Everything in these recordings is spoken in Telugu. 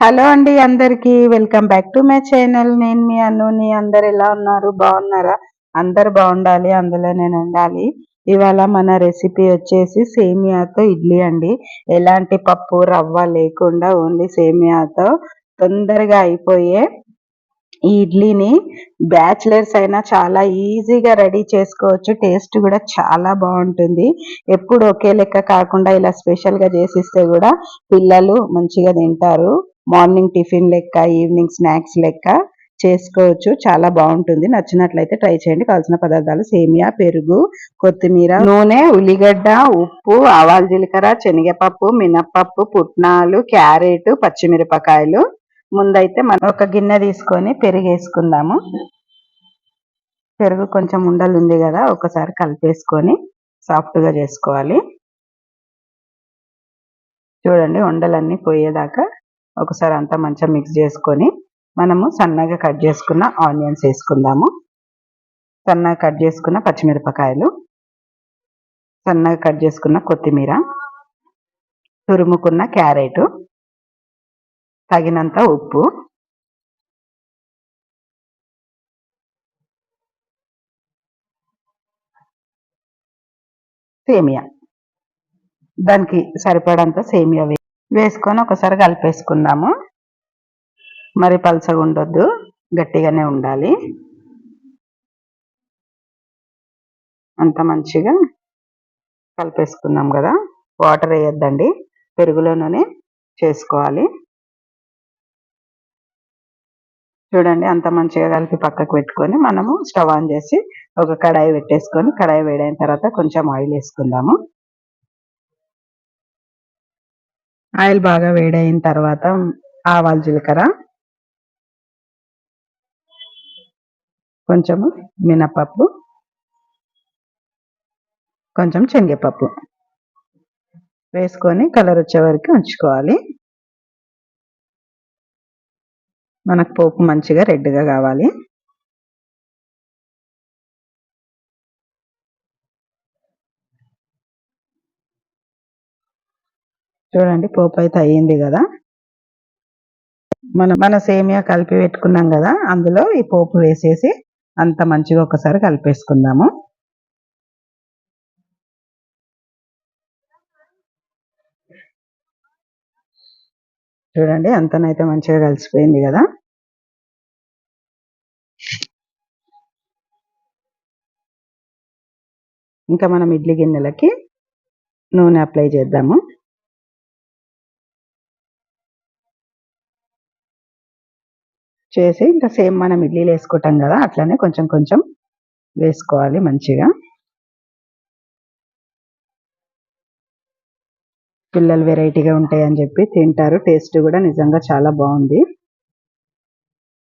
హలో అండి అందరికి welcome back to my channel. నేను మీ అనుని అందరు ఎలా ఉన్నారు? బాగున్నారా? అందరు బాగుండాలి అందులో నేను ఉండాలి. ఇవాళ మన రెసిపీ వచ్చేసి సేమియాతో ఇడ్లీ అండి. ఎలాంటి పప్పు రవ్వ లేకుండా ఓన్లీ సేమియాతో తొందరగా అయిపోయే ఈ ఇడ్లీని బ్యాచిలర్స్ అయినా చాలా ఈజీగా రెడీ చేసుకోవచ్చు. టేస్ట్ కూడా చాలా బాగుంటుంది. ఎప్పుడు ఒకే లెక్క కాకుండా ఇలా స్పెషల్గా చేసిస్తే కూడా పిల్లలు మంచిగా తింటారు. మార్నింగ్ టిఫిన్ లెక్క ఈవినింగ్ స్నాక్స్ లెక్క చేసుకోవచ్చు. చాలా బాగుంటుంది. నచ్చినట్లయితే ట్రై చేయండి. కావాల్సిన పదార్థాలు సేమియా పెరుగు కొత్తిమీర నూనె ఉల్లిగడ్డ ఉప్పు ఆవాల జీలకర్ర శనగపప్పు మినప్పప్పు పుట్నాలు క్యారెట్ పచ్చిమిరపకాయలు. ముందైతే మనం ఒక గిన్నె తీసుకొని పెరుగు వేసుకుందాము పెరుగు కొంచెం ఉండలు ఉంది కదా ఒకసారి కలిపేసుకొని సాఫ్ట్గా చేసుకోవాలి. చూడండి ఉండలన్నీ పోయేదాకా ఒకసారి అంతా మంచిగా మిక్స్ చేసుకొని మనము సన్నగా కట్ చేసుకున్న ఆనియన్స్ వేసుకుందాము. సన్నగా కట్ చేసుకున్న పచ్చిమిరపకాయలు. సన్నగా కట్ చేసుకున్న కొత్తిమీర. తురుముకున్న క్యారెట్. తగినంత ఉప్పు. సేమియా. దానికి సరిపడంత సేమియా వేసుకొని ఒకసారి కలిపేసుకుందాము. మరి పలసగా ఉండొద్దు గట్టిగానే ఉండాలి. అంత మంచిగా కలిపేసుకున్నాం కదా. వాటర్ వేయొద్దండి పెరుగులోనే చేసుకోవాలి. చూడండి అంత మంచిగా కలిపి పక్కకు పెట్టుకొని మనము స్టవ్ ఆన్ చేసి ఒక కడాయి పెట్టేసుకొని కడాయి వేడైన తర్వాత కొంచెం ఆయిల్ వేసుకుందాము. ఆయిల్ బాగా వేడైన తర్వాత ఆవాలు జీలకర్ర కొంచెము మినపప్పు కొంచెం శనగపప్పు వేసుకొని కలర్ వచ్చే వరకు ఉంచుకోవాలి. మనకు పోపు మంచిగా రెడ్గా కావాలి. చూడండి పోపు అయితే అయ్యింది కదా. మనం మన సేమియా కలిపి పెట్టుకున్నాం కదా అందులో ఈ పోపు వేసేసి అంత మంచిగా ఒకసారి కలిపేసుకుందాము. చూడండి అంతనైతే మంచిగా కలిసిపోయింది కదా. ఇంకా మనం ఇడ్లీ గిన్నెలకి నూనె అప్లై చేద్దాము. చేసి ఇంకా సేమ్ మనం ఇడ్లీలు వేసుకుంటాం కదా అట్లనే కొంచెం కొంచెం వేసుకోవాలి మంచిగా. పిల్లలు వెరైటీగా ఉంటాయని చెప్పి తింటారు టేస్ట్ కూడా నిజంగా చాలా బాగుంది.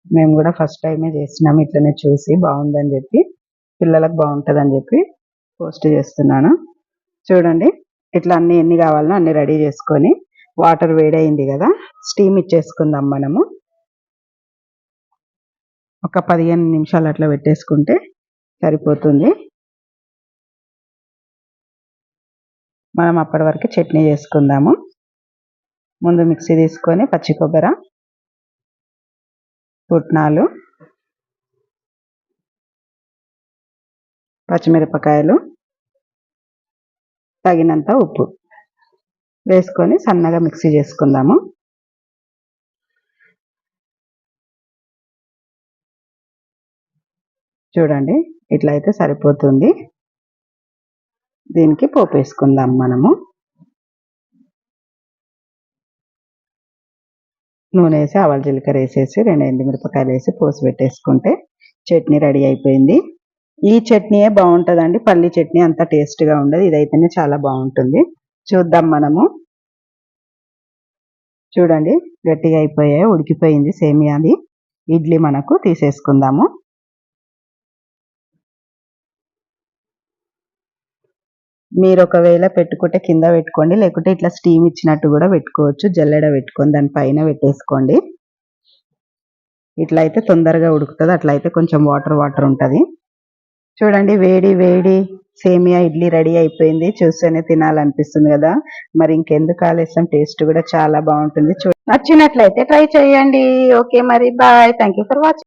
మేము కూడా ఫస్ట్ టైమే చేసినాం ఇట్లనే చూసి బాగుందని చెప్పి పిల్లలకు బాగుంటుందని చెప్పి పోస్ట్ చేస్తున్నాను. చూడండి ఇట్లా అన్ని ఎన్ని కావాలనో అన్ని రెడీ చేసుకొని వాటర్ వేడైంది కదా స్టీమ్ ఇచ్చేసుకుందాం మనము. ఒక పదిహేను నిమిషాలు అట్లా పెట్టేసుకుంటే సరిపోతుంది. మనం అప్పటి వరకు చట్నీ చేసుకుందాము. ముందు మిక్సీ తీసుకొని పచ్చి కొబ్బరి పుట్నాలు పచ్చిమిరపకాయలు తగినంత ఉప్పు వేసుకొని సన్నగా మిక్సీ చేసుకుందాము. చూడండి ఇట్లా అయితే సరిపోతుంది. దీనికి పోపు వేసుకుందాం మనము. నూనె వేసి ఆవాల జీలకర్ర వేసేసి రెండు ఎండుమిరపకాయలు వేసి పోసి పెట్టేసుకుంటే చట్నీ రెడీ అయిపోయింది. ఈ చట్నీయే బాగుంటుందండి. పల్లి చట్నీ అంత టేస్ట్గా ఉండదు. ఇదైతేనే చాలా బాగుంటుంది. చూద్దాం మనము. చూడండి గట్టిగా అయిపోయాయి? ఉడికిపోయింది సేమియాది. ఇడ్లీ మనకు తీసేసుకుందాము. మీరు ఒకవేళ పెట్టుకుంటే కింద పెట్టుకోండి లేకుంటే ఇట్లా స్టీమ్ ఇచ్చినట్టు కూడా పెట్టుకోవచ్చు. జల్లెడ పెట్టుకొని దాని పైన పెట్టేసుకోండి. ఇట్లా అయితే తొందరగా ఉడుకుతుంది అట్లా అయితే కొంచెం వాటర్ వాటర్ ఉంటుంది. చూడండి వేడి వేడి సేమియా ఇడ్లీ రెడీ అయిపోయింది. చూస్తేనే తినాలనిపిస్తుంది కదా. మరి ఇంకెందుకు ఆలస్యం? టేస్ట్ కూడా చాలా బాగుంటుంది. చూ నచ్చినట్లయితే ట్రై చేయండి. ఓకే మరి bye. Thank you for watching